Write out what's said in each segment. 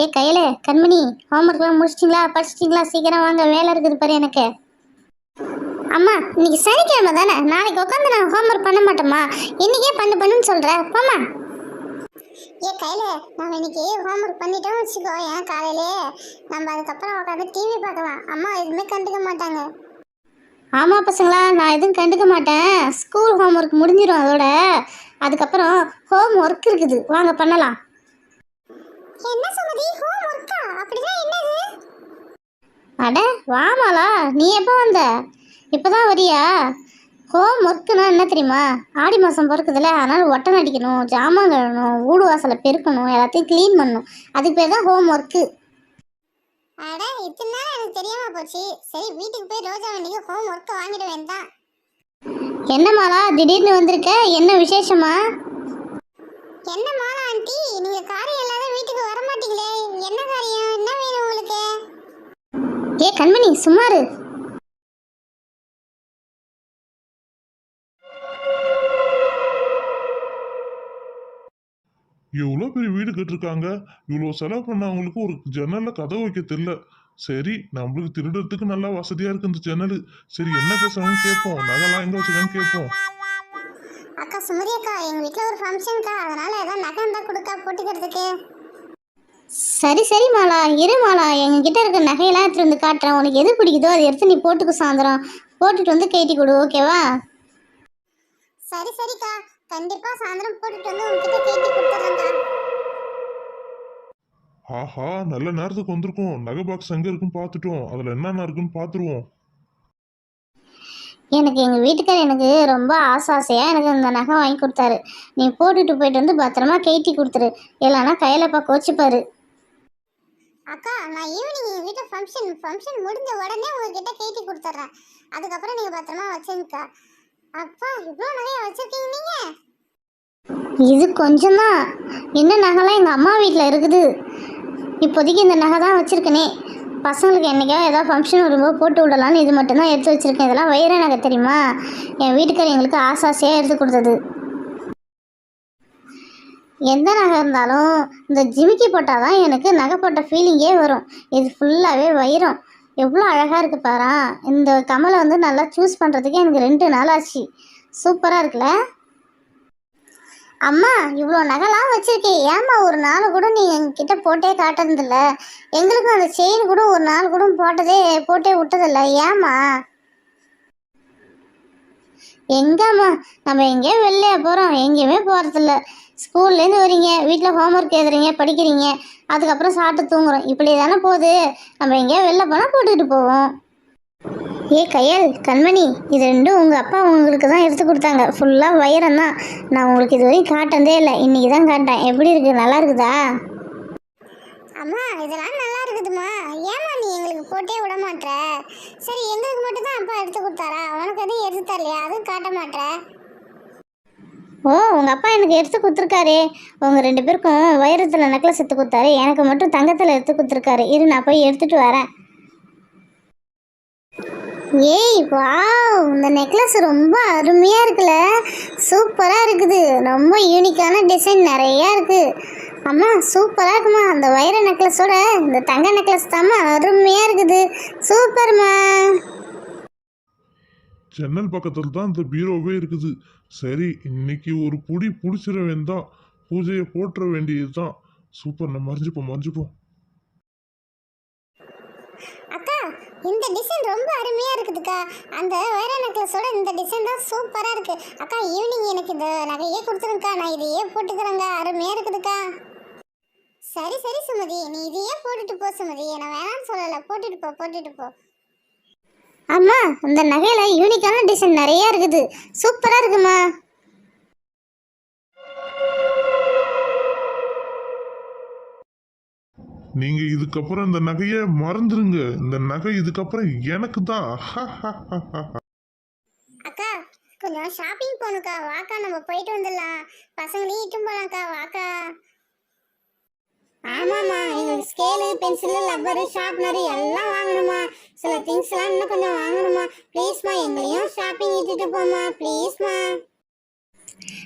ஏ கையில கண்மணி ஹோம்ஒர்க்லாம் முடிச்சிட்டிங்களா? படிச்சிட்டிங்களா? சீக்கிரம் வாங்க வேலை இருக்குது பாரு எனக்கு. அம்மா இன்னைக்கு சனிக்கிழமை தானே? நாளைக்கு உட்காந்து நான் ஹோம்ஒர்க் பண்ண மாட்டோமா இன்னைக்கே பண்ணு பண்ணுன்னு சொல்கிறேன் போமா ஏ கையில நம்ம இன்னைக்கு ஹோம்ஒர்க் பண்ணிட்டோம் வச்சுக்கோ ஏன் காலையிலே? நம்ம அதுக்கப்புறம் உட்காந்து டிவி பார்க்கலாம். அம்மா எதுவுமே கண்டுக்க மாட்டாங்க. ஆமாம் பசங்களா நான் எதுவும் கண்டுக்க மாட்டேன். ஸ்கூல் ஹோம்ஒர்க் முடிஞ்சிடும் அதோட. அதுக்கப்புறம் ஹோம் ஒர்க் இருக்குது. வாங்க பண்ணலாம். என்ன சுமதி? ஹோம் ஒர்க்கா அப்படின்னா என்னது? அட வாமாலா நீ எப்போ வந்த? இப்போதான் வரியா? ஹோம் ஒர்க்குனா என்ன தெரியுமா? ஆடி மாதம் பிறக்குதுல அதனால் ஒட்டன் அடிக்கணும் ஜாமான் கழுவணும் வீடு வாசலை பெருக்கணும் எல்லாத்தையும் க்ளீன் பண்ணணும். அதுக்கு பேர் தான் ஹோம் ஒர்க்கு அட இத்தனை நாள் எனக்கு தெரியாம போச்சு. சரி வீட்டுக்கு போய் ரோஜா வண்டிக்கு ஹோம் ஒர்க்கை வாங்கிட்டு வேண்டாம். என்ன மாலா திடீர்னு வந்திருக்க? என்ன விசேஷமா? என்ன மாலா ஆண்டி? நீங்க காரியம் இல்லாத வீட்டுக்கு வர மாட்டீங்களே. என்ன காரியம்? என்ன வேணும் உங்களுக்கு? ஏ கண்மணி சுமாரு எவ்வளோ பெரிய வீடு கட்டிருக்காங்க? இவ்வளோ செலவு பண்ணவங்களுக்கு ஒரு ஜன்னலில் கதவு வைக்க தெரியல. சரி நம்மளுக்கு திருடுறதுக்கு நல்லா வசதியா இருக்கு இந்த ஜன்னல். சரி என்ன பேசுறாங்கன்னு கேட்போம். நகைலாம் எங்க வச்சுக்கன்னு கேட்போம். சுமதி அக்கா எங்க வீட்ல ஒரு ஃபங்க்ஷன்க்கா அதனால ஏதாவது நகை இருந்தா கொடுக்கா போட்டுக்கிறதுக்கு. சரி சரி மாலா. இரு மாலா. எங்ககிட்ட இருக்க நகையெல்லாம் எடுத்துட்டு வந்து காட்டுறேன். உனக்கு எது பிடிக்குதோ அதை எடுத்து நீ போட்டுக்க சாயந்தரம். போட்டுட்டு வந்து கேட்டி கொடு ஓகேவா சரி சரிக்கா. கண்டிப்பா சாயந்தரம் போட்டுட்டு வந்து உங்ககிட்ட கேட்டி கொடுத்துறேன்க்கா ஆஹா நல்ல நேரத்துக்கு வந்திருக்கோம். நகை பாக்ஸ் எங்க இருக்குன்னு பார்த்துட்டோம். அதுல என்னென்ன இருக்குன்னு பார்த்துருவோம். எனக்கு எங்கள் வீட்டுக்கார் எனக்கு ரொம்ப ஆசை ஆசையாக எனக்கு இந்த நகை வாங்கி கொடுத்தாரு. நீ போட்டுட்டு போயிட்டு வந்து பத்திரமா கேட்டி கொடுத்துரு. இல்லைன்னா கையில் பா கோச்சிப்பாரு. அக்கா நான் ஈவினிங் எங்கள் வீட்டில் ஃபங்க்ஷன் ஃபங்க்ஷன் முடிஞ்ச உடனே உங்ககிட்ட கேட்டி கொடுத்துட்றேன் அதுக்கப்புறம் நீங்கள் பத்திரமா வச்சுங்கக்கா அப்பா இவ்வளோ நிறைய வச்சுருக்கீங்க நீங்கள் இது கொஞ்சம். தான் இன்னும் நகைலாம் எங்கள் அம்மா வீட்டில் இருக்குது? இப்போதைக்கு இந்த நகை தான் வச்சுருக்கனே. பசங்களுக்கு என்றைக்காவது ஏதாவது ஃபங்க்ஷன் வரும்போது போட்டு விடலான்னு இது மட்டும்தான் எடுத்து வச்சுருக்கேன். இதெல்லாம் வைர நகை தெரியுமா? என் வீட்டுக்கார் எங்களுக்கு ஆசை ஆசையாக எடுத்து கொடுத்தது. எந்த நகை இருந்தாலும் இந்த ஜிமிக்கி போட்டால் தான் எனக்கு நகை போட்ட ஃபீலிங்கே வரும். இது ஃபுல்லாகவே வைரம். எவ்வளோ அழகாக இருக்குது பாரா. இந்த கமலை வந்து நல்லா சூஸ் பண்ணுறதுக்கு எனக்கு ரெண்டு நாள் ஆச்சு. சூப்பராக இருக்குல்ல? அம்மா இவ்வளோ நகைலாம் வச்சிருக்கே. ஏம்மா ஒரு நாள் கூட நீ எங்ககிட்ட போட்டே காட்டுறதில்ல? எங்களுக்கும் அந்த செயின் கூட ஒரு நாள் கூட போட்டதே போட்டே விட்டதில்ல. ஏம்மா? எங்கம்மா? நம்ம எங்கேயோ வெளில போகிறோம் எங்கேயுமே போகிறதில்ல ஸ்கூல்லேருந்து வரீங்க வீட்டில் ஹோம்ஒர்க் எழுதுறீங்க படிக்கிறீங்க. அதுக்கப்புறம் சாப்பிட்டு தூங்குறோம். இப்படி தானே போகுது. நம்ம எங்கேயோ வெளில போனால் போட்டுக்கிட்டு போவோம். ஏ கையல் கண்மணி இது ரெண்டும் உங்கள் அப்பா உங்களுக்கு தான் எடுத்து கொடுத்தாங்க. ஃபுல்லாக வைரம் தான். நான் உங்களுக்கு இது வரைக்கும் காட்டினதே இல்லை. இன்றைக்கி தான் காட்டேன் எப்படி இருக்குது நல்லா இருக்குதா? அம்மா இதெல்லாம் நல்லா இருக்குதுமா ஏமா நீ எங்களுக்கு போட்டே விட மாட்ற? சரி எங்களுக்கு மட்டும் தான் அப்பா எடுத்து கொடுத்தாரா? உனக்கு எதுவும் எடுத்து தரலையா? அதுவும் காட்ட மாட்ற? ஓ உங்கள் அப்பா எனக்கு எடுத்து கொடுத்துருக்காரே. உங்கள் ரெண்டு பேருக்கும் வைரத்தில் நெக்லஸ் எடுத்து கொடுத்தாரு. எனக்கு மட்டும் தங்கத்தில் எடுத்து கொடுத்துருக்காரு. இரு நான் போய் எடுத்துகிட்டு வரேன். ஏய் வாவ் இந்த நெக்லஸ் ரொம்ப அருமையாக இருக்குல்ல. சூப்பராக இருக்குது. ரொம்ப யூனிக்கான டிசைன் நிறையா இருக்குது அம்மா சூப்பராக இருக்குமா? அந்த வைர நெக்லஸோட இந்த தங்க நெக்லஸ் தாம்மா அருமையாக இருக்குது. சூப்பர்மா. ஜன்னல் பக்கத்தில் தான் இந்த பீரோவே இருக்குது. சரி இன்னைக்கு ஒரு புடி பிடிச்சிட வேண்டாம் பூஜையை போட்டுற வேண்டியது தான் சூப்பர் நம்ம மறைஞ்சுப்போம் மறைஞ்சுப்போம் அக்கா இந்த டிசைன் ரொம்ப அருமையாக இருக்குதுக்கா. அந்த வைர நெக்லஸோட இந்த டிசைன் தான் சூப்பராக இருக்குது அக்கா ஈவினிங் எனக்கு இந்த நகையே கொடுத்துருங்கக்கா. நான் இதையே போட்டுக்கிறேங்க அருமையாக இருக்குதுக்கா. சரி சரி சுமதி. நீ இதையே போட்டுட்டு போ சுமதி. நான் வேணாம்னு சொல்லலை. போட்டுட்டு போ போட்டுட்டு போ. அம்மா இந்த நகையில் யூனிக்கான டிசைன் நிறையா இருக்குது. சூப்பராக இருக்குமா? நீங்க இதுக்கப்புறம் இந்த நகையை மறந்துருங்க. இந்த நகை இதுக்கப்புறம் எனக்கு தான். அக்கா கொஞ்சம் ஷாப்பிங் போகணுக்கா. வாக்கா நம்ம போயிட்டு வந்துடலாம். பசங்களையும் இட்டும் போலாம்க்கா வாக்கா. ஆமாம்மா எங்களுக்கு ஸ்கேலு பென்சிலு லப்பரு ஷார்ப்னரு எல்லாம் வாங்கணுமா. சில திங்ஸ்லாம் இன்னும் கொஞ்சம் வாங்கணுமா. ப்ளீஸ்மா எங்களையும் ஷாப்பிங் இட்டுட்டு போமா ப்ளீஸ்மா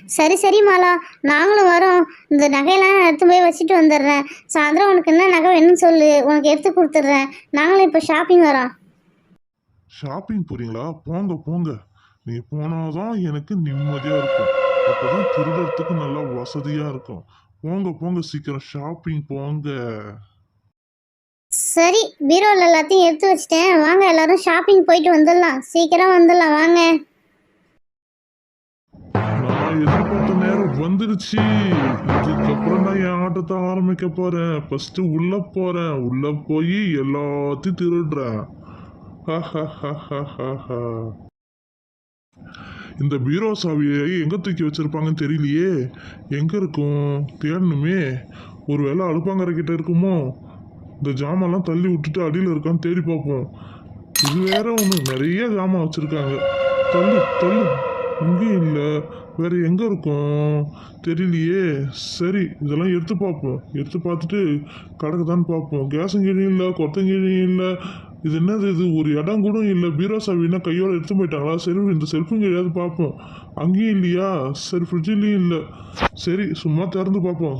சரி சரி மாலா. நாங்களும் வரோம். இந்த நகையெல்லாம் நான் எடுத்து போய் வச்சுட்டு வந்துடுறேன். சாயந்தரம் உனக்கு என்ன நகை வேணும்னு சொல்லு. உனக்கு எடுத்து கொடுத்துட்றேன். நாங்களும் இப்போ ஷாப்பிங் வரோம். ஷாப்பிங் போறீங்களா? போங்க போங்க. நீங்க போனாதான் எனக்கு நிம்மதியா இருக்கும். அப்பதான் திருடுறதுக்கு நல்லா வசதியா இருக்கும். போங்க போங்க. சீக்கிரம் ஷாப்பிங் போங்க. சரி பீரோவில் எல்லாத்தையும் எடுத்து வச்சிட்டேன். வாங்க எல்லாரும் ஷாப்பிங் போயிட்டு வந்துடலாம். சீக்கிரம் வந்துடலாம். வாங்க. நான் எதிர்பார்த்த நேரம் வந்துடுச்சு. இதுக்கப்புறம் நான் என் ஆட்டத்தை ஆரம்பிக்க போறேன் ஃபர்ஸ்ட் உள்ள போறேன் உள்ள போய் எல்லாத்தையும் திருடுறேன் இந்த பீரோ சாவியை எங்க தூக்கி வச்சிருப்பாங்கன்னு தெரியலையே. எங்க இருக்கும்? தேடணுமே. ஒருவேளை அடுப்பாங்கரை கிட்ட இருக்குமோ? இந்த ஜாமான்லாம் தள்ளி விட்டுட்டு அடியில் இருக்கான்னு தேடி பார்ப்போம். இது வேற ஒன்று நிறைய ஜாமான் வச்சிருக்காங்க. தள்ளு தள்ளு. இங்கேயும் இல்லை. வேறு எங்கே இருக்கும்? தெரியலையே. சரி இதெல்லாம் எடுத்து பார்ப்போம். எடுத்து பார்த்துட்டு கிடக்குதான்னு பார்ப்போம். கேஸும் கீழே இல்லை கொத்தங்கிழியும் இல்லை. இது என்னது இது? ஒரு இடம் கூட இல்லை. பீரோ சாவின்னா கையோட எடுத்து போயிட்டாங்களா? சரி இந்த செல்ஃபும் கிடையாது பார்ப்போம். அங்கேயும் இல்லையா? சரி ஃப்ரிட்ஜிலையும் இல்லை. சரி சும்மா திறந்து பார்ப்போம்.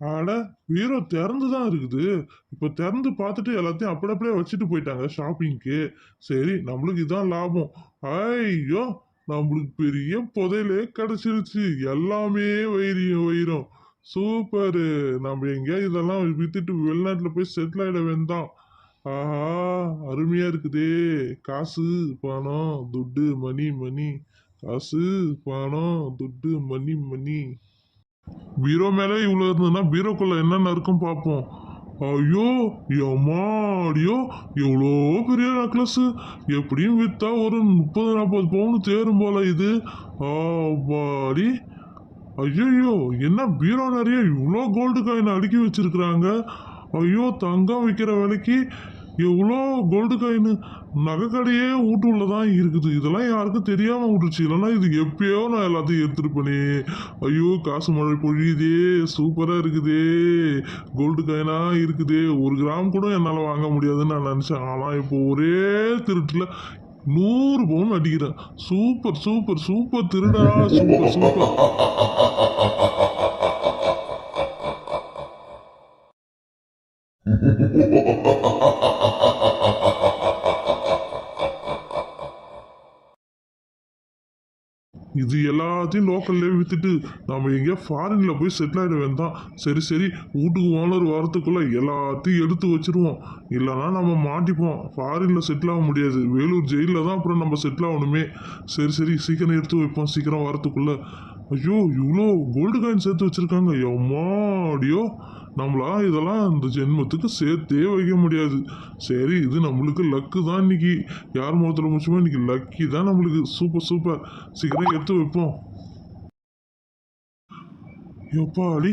ஆட பீரோ திறந்து தான் இருக்குது. இப்போ திறந்து பார்த்துட்டு எல்லாத்தையும் அப்படி அப்படியே வச்சுட்டு போயிட்டாங்க ஷாப்பிங்க்கு சரி நம்மளுக்கு இதுதான் லாபம். ஐயோ! நம்மளுக்கு பெரிய புதையலே கிடச்சிருச்சு. எல்லாமே வைரியம் வைரம். சூப்பரு நம்ம எங்கேயாவது இதெல்லாம் விற்றுட்டு வெளிநாட்டில் போய் செட்டில் ஆகிட வேண்டாம். ஆஹா அருமையாக இருக்குதே. காசு பணம் துட்டு மணி மணி. காசு பணம் துட்டு மணி மணி. பீரோ மேலே இவ்வளோ இருந்ததுன்னா பீரோக்குள்ளே என்னென்ன இருக்கும் பார்ப்போம். ஐயோ எம்மாடியோ எவ்வளோ பெரிய நெக்லஸ் எப்படியும் விற்றா ஒரு முப்பது நாற்பது பவுன் தேரும் போல இது. ஆடி ஐயோ என்ன பீரோ நிறைய இவ்வளோ கோல்டு காயின் அடுக்கி வச்சிருக்கிறாங்க. ஐயோ தங்கம் விற்கிற விலைக்கு எவ்வளோ கோல்டு காயின் நகைக்கடையே வீட்டுள்ள தான் இருக்குது. இதெல்லாம் யாருக்கும் தெரியாமல் விட்டுருச்சு. இல்லைன்னா இது எப்பயோ நான் எல்லாத்தையும் எடுத்துருப்பேனே ஐயோ காசு மழை பொழியுதே. சூப்பராக இருக்குதே. கோல்டு காயினாக இருக்குதே. ஒரு கிராம் கூட என்னால் வாங்க முடியாதுன்னு நான் நினச்சேன். ஆனால் இப்போ ஒரே திருட்டில் நூறு பவுன் அடிக்கிறேன். Super super super Thiruda. Super super. இது எல்லாத்தையும் லோக்கல்லே வித்துட்டு நம்ம எங்கேயோ ஃபாரின்ல போய் செட்டில் ஆகிட வேண்டாம் சரி சரி வீட்டுக்கு ஓனர் வரத்துக்குள்ள எல்லாத்தையும் எடுத்து வச்சிருவோம். இல்லைன்னா நம்ம மாட்டிப்போம். ஃபாரின்ல செட்டில் ஆக முடியாது. வேலூர் ஜெயிலில் தான் அப்புறம் நம்ம செட்டில் ஆகணுமே. சரி சரி சீக்கிரம் எடுத்து வைப்போம். சீக்கிரம் வரத்துக்குள்ள ஐயோ இவ்வளோ கோல்டு காயின் சேர்த்து வச்சிருக்காங்க. எம்மாடியோ. நம்மளா இதெல்லாம் இந்த ஜென்மத்துக்கு சேர்த்தே வைக்க முடியாது. சரி இது நம்மளுக்கு லக்கு தான் இன்னைக்கு. யார் முகத்தில் முடிச்சுமோ இன்னைக்கு லக்கி தான் நம்மளுக்கு. சூப்பர் சூப்பர் சீக்கிரம் எடுத்து வைப்போம். எப்பாடி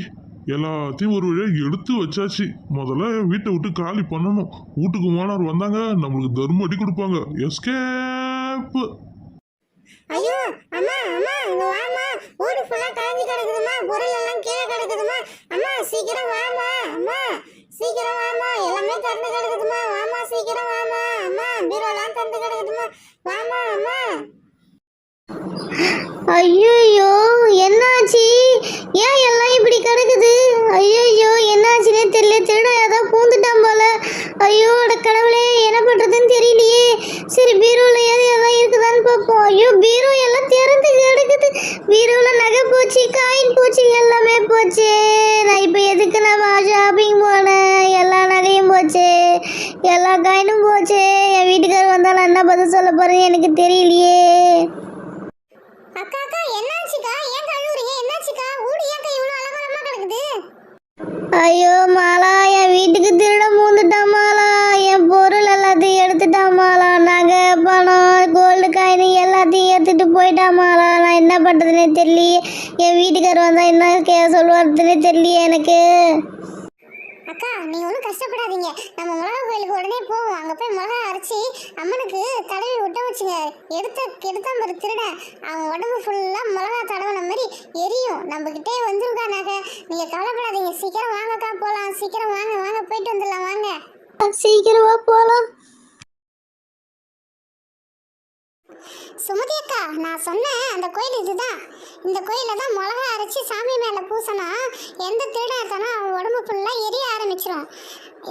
எல்லாத்தையும் ஒரு வழியாக எடுத்து வச்சாச்சு. முதல்ல வீட்டை விட்டு காலி பண்ணணும். வீட்டுக்கு மாணவர் வந்தாங்க நம்மளுக்கு தர்ம அடி கொடுப்பாங்க. எஸ்கேப்பு ஐயோ அம்மா அம்மா இங்க வாமா ஊரு ஃபுல்லா காஞ்சி கிடக்குதுமா பொருள் எல்லாம் கீழே கிடக்குதுமா அம்மா சீக்கிரம் வாமா அம்மா சீக்கிரம் வாமா எல்லாமே திறந்து கிடக்குதுமா வாமா சீக்கிரம் வாமா அம்மா பீரோலாம் திறந்து கிடக்குதுமா வாமா அம்மா. ஐயோ என்னாச்சு? ஏன் எல்லாம் இப்படி கிடக்குது? ஐயோ என்னாச்சுன்னே தெரியல. திருட ஏதோ பூந்துட்டான் போல. ஐயோ கடவுளே என்ன பண்றதுன்னு தெரியலையே. சரி பீரோல ஏது எல்லாம் இருக்குதான்னு பார்ப்போம். ஐயோ பீரோ எல்லாம் திறந்து கிடக்குது. பீரோல நகை போச்சு காயின் போச்சு எல்லாமே போச்சு. நான் இப்போ எதுக்கு நான் ஷாப்பிங் போனேன்? எல்லா நகையும் போச்சு எல்லா காயினும் போச்சு. என் வீட்டுக்காரர் வந்தாலும் என்ன பதில் சொல்ல போறேன்னு எனக்கு தெரியலையே. அக்கா அக்கா என்னாச்சுக்கா? ஏன் கழுவுறீங்க? என்னாச்சுக்கா? ஊடு ஏன் இவ்வளோ அலங்கோலமா கிடக்குது? ஐயோ மாலா என் வீட்டுக்கு திருட என் பொருள் எல்லாத்தையும் எடுத்துட்டாமாலா? நகை பணம் கோல்டு காயின் எல்லாத்தையும் எடுத்துட்டு போயிட்டாமாலா? நான் என்ன பண்ணுறதுனே தெரியலையே. என் வீட்டுக்காரர் வந்தா என்ன கே சொல்லுவாருன்னே தெரியலையே எனக்கு. அக்கா நீங்கள் ஒன்றும் கஷ்டப்படாதீங்க. நம்ம மிளகா கோயிலுக்கு உடனே போவோம். அங்கே போய் மிளகா அரைச்சி அம்மனுக்கு தடவி விட்ட வச்சுங்க. எடுத்த எடுத்தா மாதிரி திருட. அவன் உடம்பு ஃபுல்லாக மிளகா தடவின மாதிரி எரியும். நம்மக்கிட்டே வந்துருக்கா நகை. நீங்கள் கவலைப்படாதீங்க. சீக்கிரம் வாங்கக்கா போகலாம் சீக்கிரம் வாங்க வாங்க. போயிட்டு வந்துடலாம். வாங்க. சீக்கிரமா போலாம். சுமதி அக்கா நான் சொன்னேன் அந்த கோயில் இதுதான். இந்த கோயிலில் தான் மிளகா அரைச்சி சாமி மேலே பூசினா எந்த திருடன் எடுத்தானோ அவன் உடம்பு ஃபுல்லாக எரிய ஆரம்பிச்சிடும்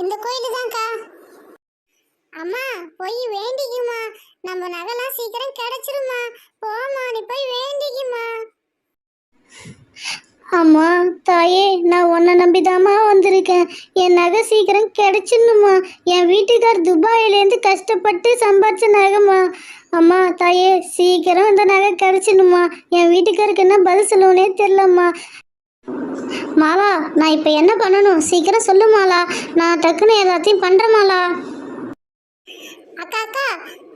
இந்த கோயில் தான்க்கா அம்மா போய் வேண்டிக்குமா நம்ம நகைலாம் சீக்கிரம் கிடைச்சிருமா போமா நீ போய் வேண்டிக்குமா தாயே நான் உன்னை நம்பிதாம்மா வந்திருக்கேன். என் நகை சீக்கிரம் கிடைச்சிடணுமா என் வீட்டுக்கார் துபாயிலேருந்து கஷ்டப்பட்டு சம்பாரிச்ச நகைம்மா. அம்மா தாயே சீக்கிரம் இந்த நகை கிடைச்சிடணுமா என் வீட்டுக்காருக்கு என்ன பதில் சொல்லுவனே தெரிலம்மா மாலா நான் இப்போ என்ன பண்ணணும்? சீக்கிரம் சொல்லு மாலா. நான் டக்குன்னு எல்லாத்தையும் பண்ணுறேன் மாலா. அக்கா அக்கா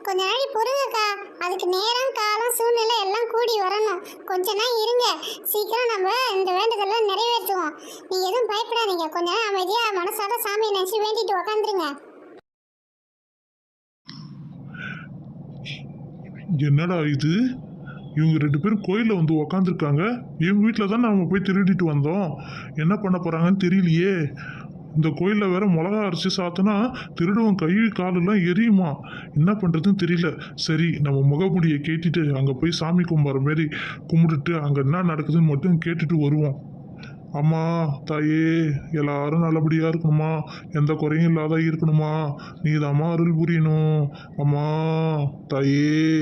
கொஞ்ச நாளை பொறுங்கக்கா. அதுக்கு நேரம் காலம் சூழ்நிலை எல்லாம் கூடி வரணும். கொஞ்ச நாள் இருங்க. சீக்கிரம் நம்ம இந்த வேண்டுதலை நிறைவேற்றுவோம். நீ எதுவும் பயப்படாதீங்க. கொஞ்ச நாள் அமைதியாக மனசார சாமியை நினச்சி வேண்டிட்டு உக்காந்துருங்க. என்னடா இது? இவங்க ரெண்டு பேரும் கோயிலில் வந்து உக்காந்துருக்காங்க. இவங்க வீட்டில் தான் நாங்கள் போய் திருடிட்டு வந்தோம். என்ன பண்ண போகிறாங்கன்னு தெரியலையே. இந்த கோயிலில் வேற மிளகா அரைச்சி சாத்தினா திருடுவன் கை காலெல்லாம் எரியுமா? என்ன பண்ணுறதுன்னு தெரியல. சரி நம்ம முகமுடியை கேட்டுட்டு அங்கே போய் சாமி கும்பிட்ற மாரி கும்பிட்டுட்டு அங்கே என்ன நடக்குதுன்னு மட்டும் கேட்டுட்டு வருவோம். அம்மா தாயே எல்லாரும் நல்லபடியாக இருக்கணுமா? எந்த குறையும் இல்லாத இருக்கணுமா? நீ அருள் புரியணும். அம்மா தாயே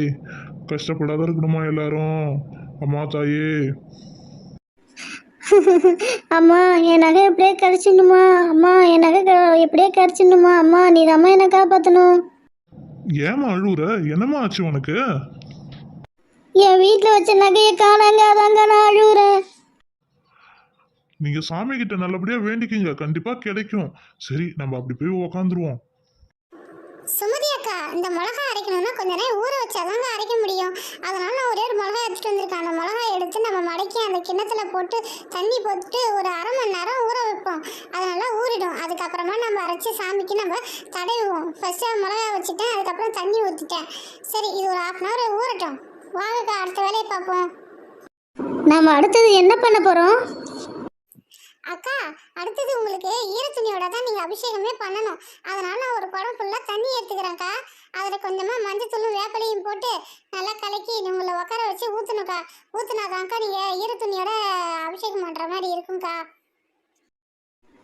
கஷ்டப்படாத இருக்கணுமா எல்லாரும்? அம்மா தாயே அம்மா என் நகை எப்படியே கிடைச்சிடணுமா அம்மா என் நகை க- எப்படியே கிடைச்சிடணுமா அம்மா நீ தான் என்னை காப்பாற்றணும் ஏமா அழுவுற? என்னம்மா ஆச்சு உனக்கு? என் வீட்டில் வச்ச நகையை காணாங்க அதாங்க நான் அழுகுறேன் நீங்க சாமி கிட்ட நல்லபடியா வேண்டிக்கிங்க. கண்டிப்பா கிடைக்கும். சரி நம்ம அப்படி போய் உக்காந்துருவோம். அக்கா இந்த மிளகா அரைக்கணும்னா கொஞ்ச நேரம் ஊற வச்சாதாங்க அரைக்க முடியும். அதனால நான் ஒரே ஒரு மிளகா எடுத்துகிட்டு வந்திருக்கேன். அந்த மிளகா எடுத்து நம்ம மடக்கி அந்த கிண்ணத்தில் போட்டு தண்ணி போட்டு ஒரு அரை மணி நேரம் ஊற வைப்போம். அதனால ஊறிடும். அதுக்கப்புறமா நம்ம அரைச்சி சாமிக்கு நம்ம தடவுவோம். ஃபஸ்ட்டு மிளகா வச்சுட்டேன். அதுக்கப்புறம் தண்ணி ஊற்றிட்டேன் சரி இது ஒரு ஹாஃப் அன் ஹவர் ஊறட்டும். வாங்கக்கா அடுத்த வேலையை பார்ப்போம். நம்ம அடுத்தது என்ன பண்ண போகிறோம் அக்கா அடுத்தது உங்களுக்கு ஈர துணியோட தான் நீங்கள் அபிஷேகமே பண்ணணும். அதனால நான் ஒரு குடம் ஃபுல்லாக தண்ணி எடுத்துக்கிறேன்க்கா அதில் கொஞ்சமாக மஞ்சத்தூளும் வேப்பலையும் போட்டு நல்லா கலக்கி உங்களை உட்கார வச்சு ஊற்றணுக்கா ஊற்றுனாதாங்க்கா நீங்கள் ஈர துணியோட அபிஷேகம் பண்ணுற மாதிரி இருக்கும்க்கா.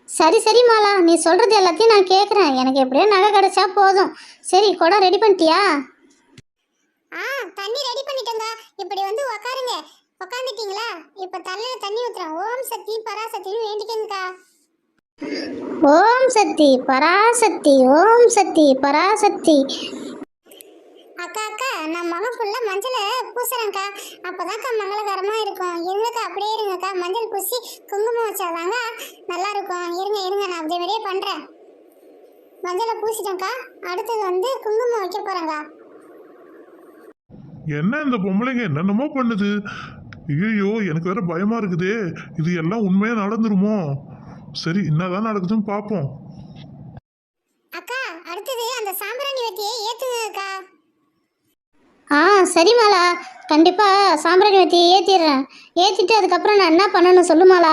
சரி சரி மாலா நீ சொல்கிறது எல்லாத்தையும் நான் கேட்குறேன் எனக்கு எப்படியோ நகை கிடைச்சா போதும். சரி குடம் ரெடி பண்ணிட்டியா? ஆ தண்ணி ரெடி பண்ணிட்டேங்க இப்படி வந்து உக்காருங்க. உக்காந்துட்டீங்களா? இப்போ தலையில தண்ணி ஊத்துறேன். ஓம் சக்தி பராசக்தின்னு வேண்டிக்கங்கக்கா. ஓம் சக்தி பராசக்தி ஓம் சக்தி பராசக்தி. அக்கா அக்கா நான் மகம் ஃபுல்லாக மஞ்சளை பூசுறேன்க்கா. அப்போதான்க்கா மங்களகரமாக இருக்கும். இருங்கக்கா அப்படியே இருங்கக்கா. மஞ்சள் பூசி குங்குமம் வச்சாதாங்க நல்லா இருக்கும் இருங்க இருங்க நான் அப்படியே வெளியே பண்ணுறேன் மஞ்சளை பூசிட்டேன்க்கா. அடுத்தது வந்து குங்குமம் வைக்க போகிறேங்க்கா என்ன இந்த பொம்பளைங்க? என்னென்னமோ பண்ணுது. ஐயோ எனக்கு வேற பயமா இருக்குதே. இது எல்லாம் உண்மையா நடந்துருமோ? சரி என்னதான் நடக்குதுன்னு பார்ப்போம் அக்கா அடுத்தது அந்த சாம்பிராணி வெட்டியை ஏத்துங்கக்கா ஆ சரி மாலா. கண்டிப்பா சாம்பிராணி வெட்டியை ஏத்திடுறேன். ஏத்திட்டு அதுக்கப்புறம் நான் என்ன பண்ணணும் சொல்லு மாலா.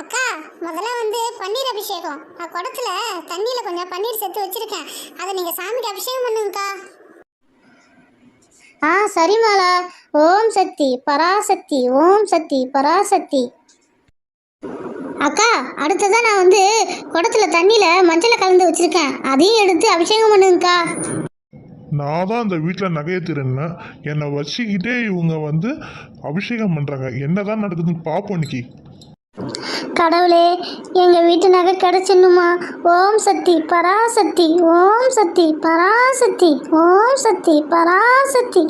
அக்கா முதல்ல வந்து பன்னீர் அபிஷேகம். நான் குடத்துல தண்ணியில கொஞ்சம் பன்னீர் சேர்த்து வச்சிருக்கேன். அதை நீங்க சாமிக்கு அபிஷேகம் பண்ணுங்கக்கா ஆ சரி மாலா. ஓம் சக்தி பராசக்தி ஓம் சக்தி பராசக்தி. அக்கா அடுத்ததான் நான் வந்து குடத்துல தண்ணியில மஞ்சளை கலந்து வச்சிருக்கேன். அதையும் எடுத்து அபிஷேகம் பண்ணுங்கக்கா. நான் தான் அந்த வீட்டில் நகையை என்னை வச்சுக்கிட்டே இவங்க வந்து அபிஷேகம் பண்ணுறாங்க என்னதான் நடக்குதுன்னு பார்ப்போம் இன்னைக்கு. கடவுளே எங்கள் வீட்டு நகை கிடச்சிடணுமா? ஓம் சக்தி பராசக்தி ஓம் சக்தி பராசக்தி ஓம் சக்தி பராசக்தி.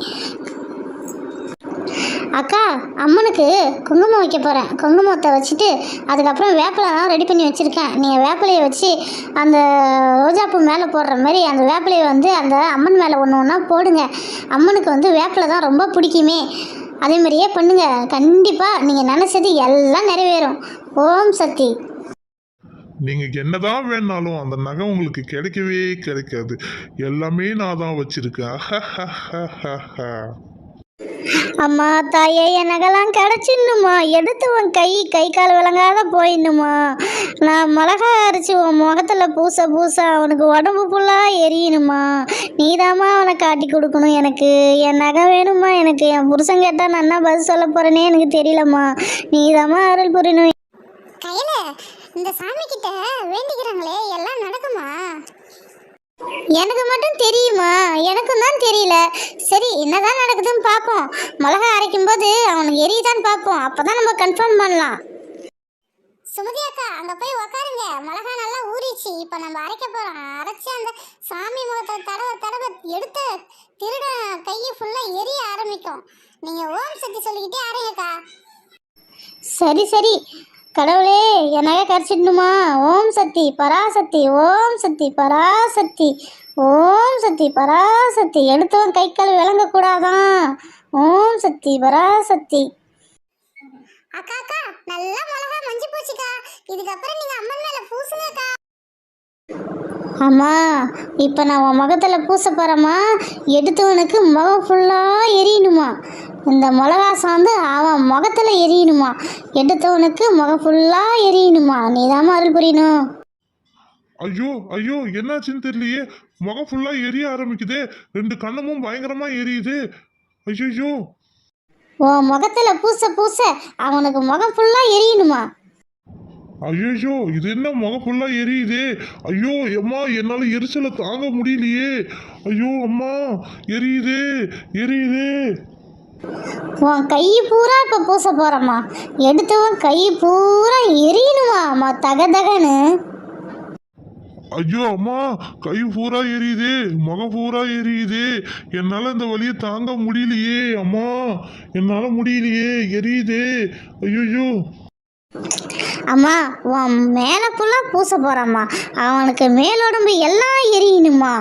அக்கா அம்மனுக்கு குங்குமம் வைக்க போகிறேன் குங்குமத்தை வச்சுட்டு அதுக்கப்புறம் வேப்பிலைலாம் ரெடி பண்ணி வச்சுருக்கேன். நீங்கள் வேப்பிலையை வச்சு அந்த ரோஜாப்பூ மேலே போடுற மாதிரி அந்த வேப்பிலையை வந்து அந்த அம்மன் மேலே ஒன்று ஒன்றா போடுங்க. அம்மனுக்கு வந்து வேப்பிலை தான் ரொம்ப பிடிக்குமே. அதே மாதிரியே பண்ணுங்கள் கண்டிப்பாக நீங்கள் நினச்சது எல்லாம் நிறைவேறும். ஓம் சக்தி. நீங்கள் என்னதான் வேணாலும் அந்த நகை உங்களுக்கு கிடைக்கவே கிடைக்காது. எல்லாமே நான் தான் வச்சிருக்கேன். அம்மா தாயே என் நகைலாம் கிடச்சிடணுமா? எடுத்து உன் கை கை கால் விளங்காத போயிடணுமா? நான் மிளகா அரைச்சி உன் முகத்தில் பூச பூச அவனுக்கு உடம்பு ஃபுல்லாக எரியணுமா? நீதாம்மா அவனை காட்டி கொடுக்கணும் எனக்கு. என் நகை வேணுமா எனக்கு? என் புருஷன் கேட்டால் நான் என்ன பதில் சொல்ல போகிறேனே எனக்கு தெரியலம்மா. நீதாம்மா அருள் புரியணும். கையில இந்த சாமி கிட்ட வேண்டிக்கிறாங்களே எல்லாம் நடக்குமா? எனக்கு மட்டும் தெரியுமா? எனக்கும் தான் தெரியல. சரி என்னதான் நடக்குதுன்னு பார்ப்போம். மிளகா அரைக்கும் போது அவனுக்கு எரியுதான்னு பார்ப்போம். அப்பதான் நம்ம கன்ஃபார்ம் பண்ணலாம். சுமதி அக்கா அங்க போய் உக்காருங்க. மிளகா நல்லா ஊறிச்சு இப்ப நம்ம அரைக்க போறோம். அரைச்சு அந்த சாமி முகத்தை தடவை தடவை எடுத்த திருட கையை ஃபுல்லா எரிய ஆரம்பிக்கும். நீங்க ஓம் சக்தி சொல்லிக்கிட்டே அரைங்கக்கா சரி சரி. கடவுளே என்னாக கரைச்சிடணுமா? ஓம் சக்தி பராசக்தி ஓம் சக்தி பராசக்தி ஓம் சக்தி பராசக்தி. எடுத்தவன் கை கால் விளங்கக்கூடாதான். ஓம் சக்தி பராசக்தி. அக்கா அக்கா நல்லா மிளகா மஞ்சு போச்சுக்கா. இதுக்கப்புறம் நீங்க அம்மன் மேல பூசுங்கக்கா அம்மா இப்போ நான் உன் முகத்தில் பூச போகிறேம்மா எடுத்தவனுக்கு முகம் ஃபுல்லாக எரியணுமா? இந்த மிளகா சாந்து அவன் முகத்தில் எரியணுமா? எடுத்தவனுக்கு முகம் ஃபுல்லாக எரியணுமா? நீ அருள் புரியணும். ஐயோ ஐயோ என்னாச்சுன்னு தெரியலையே. முகம் ஃபுல்லா எரிய ஆரம்பிக்குதே. ரெண்டு கண்ணமும் பயங்கரமா எரியுது. ஐயோ உன் முகத்தில் பூச பூச அவனுக்கு முகம் ஃபுல்லாக எரியணுமா? ஐயோ இது என்ன முகம் ஃபுல்லா எரியுதே? ஐயோ அம்மா என்னால எரிச்சலை தாங்க முடியலையே. ஐயோ அம்மா எரியுதே எரியுதே. உன் கை பூரா இப்போ பூச போகிறம்மா எடுத்தவன் கை பூரா எரியணுமா அம்மா தக தகன்னு ஐயோ அம்மா கை பூரா எரியுதே முகம் பூரா எரியுதே. என்னால இந்த வலியை தாங்க முடியலையே அம்மா. என்னால முடியலையே எரியுதே. ஐயோ அம்மா உன் மேலே ஃபுல்லாக பூச போகிறம்மா அவனுக்கு மேலுடம்பு எல்லாம் எரியணுமா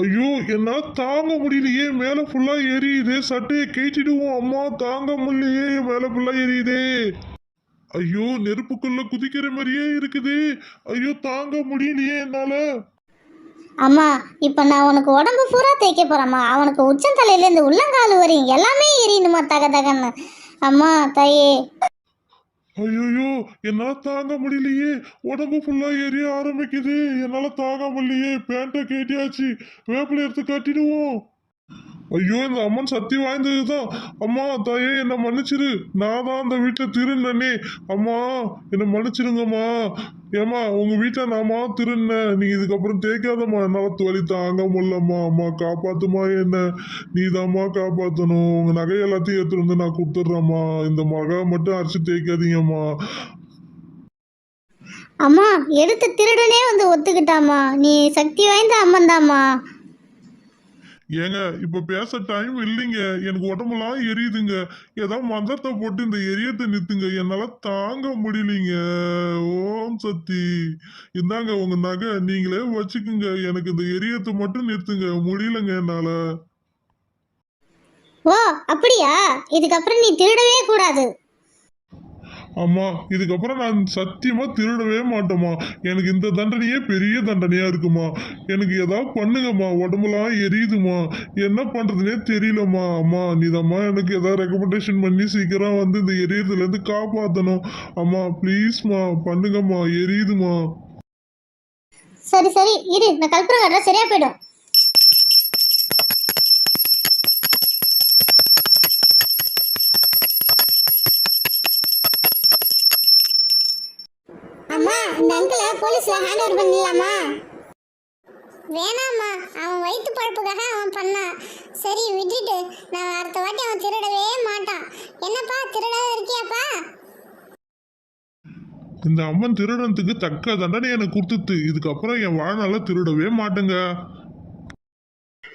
ஐயோ என்னால தாங்க முடியலையே. மேல ஃபுல்லா எரியுதே. சட்டையை கேட்டிடுவோம் அம்மா தாங்க முடியலையே. மேல ஃபுல்லா எரியுதே. ஐயோ நெருப்புக்குள்ள குதிக்கிற மாதிரியே இருக்குது. ஐயோ தாங்க முடியலையே என்னால. அம்மா இப்போ நான் உனக்கு உடம்பு பூரா தேய்க்க போகிறேம்மா அவனுக்கு உச்சந்தலையிலேருந்து உள்ளங்கால் வரையும் எல்லாமே எரியணுமா தக தகன்னு அம்மா தாயே. ஐயோ என்னால தாங்க முடியலையே. உடம்பு ஃபுல்லா எரிய ஆரம்பிக்குது. என்னால தாங்க முடியலையே. பேண்ட்டை கேட்டியாச்சு. வேப்பில எடுத்து கட்டிடுவோம். ஐயோ இந்த அம்மன் சக்தி வாய்ந்ததுதான். அம்மா தாயே என்னை மன்னிச்சிரு. நான் தான் அந்த வீட்டில் திருநனே அம்மா என்னை மன்னிச்சிருங்கம்மா. ஏம்மா உங்க வீட்டுல நாமா திருண்ண நீ இதுக்கப்புறம் தேய்க்காதம்மா என்னால துவலி தாங்க முடியலம்மா. அம்மா காப்பாத்துமா என்ன? நீ காப்பாத்தணும். உங்க நகை எல்லாத்தையும் எடுத்துட்டு வந்து நான் கொடுத்துட்றேம்மா. இந்த மகை மட்டும் அரிசி தேய்க்காதீங்கம்மா. அம்மா எடுத்த திருடனே வந்து ஒத்துக்கிட்டாமா நீ சக்தி வாய்ந்த அம்மன் தாம்மா. ஏங்க இப்ப பேச டைம் இல்லைங்க. எனக்கு உடம்புலாம் எரியுதுங்க. ஏதாவது மந்திரத்தை போட்டு இந்த எரியத்தை நிறுத்துங்க. என்னால தாங்க முடியலைங்க. ஓம் சக்தி. இந்தாங்க உங்க நகை நீங்களே வச்சுக்குங்க. எனக்கு இந்த எரியத்தை மட்டும் நிறுத்துங்க. முடியலங்க என்னால. ஓ அப்படியா? இதுக்கப்புறம் நீ திருடவே கூடாது. அம்மா இதுக்கப்புறம் நான் சத்தியமா திருடவே மாட்டேம்மா. எனக்கு இந்த தண்டனையே பெரிய தண்டனையா இருக்குமா எனக்கு ஏதாவது பண்ணுங்கம்மா உடம்புலாம் எரியுதுமா என்ன பண்றதுனே தெரியலம்மா. அம்மா நீதாம்மா எனக்கு ஏதாவது ரெக்கமெண்டேஷன் பண்ணி சீக்கிரம் வந்து இந்த எரியறதுல இருந்து காப்பாத்தணும். அம்மா ப்ளீஸ்மா பண்ணுங்கம்மா. எரியுதுமா சரி சரி இரு நான் கல்புரம் சரியா போயிடும் அம்மா இந்த அங்கிளை ஹேண்ட் ஓவர் பண்ணிடலாமா வேணாம்மா அவன் வயிற்று பழப்புக்காக அவன் பண்ணான் சரி விட்டுட்டு. நான் அடுத்த வாட்டி அவன் திருடவே மாட்டான். என்னப்பா திருடாத இருக்கியாப்பா? இந்த அம்மன் திருடனத்துக்கு தக்க தண்டனை எனக்கு கொடுத்துட்டு இதுக்கப்புறம் என் வாழ்நாள திருடவே மாட்டேங்க.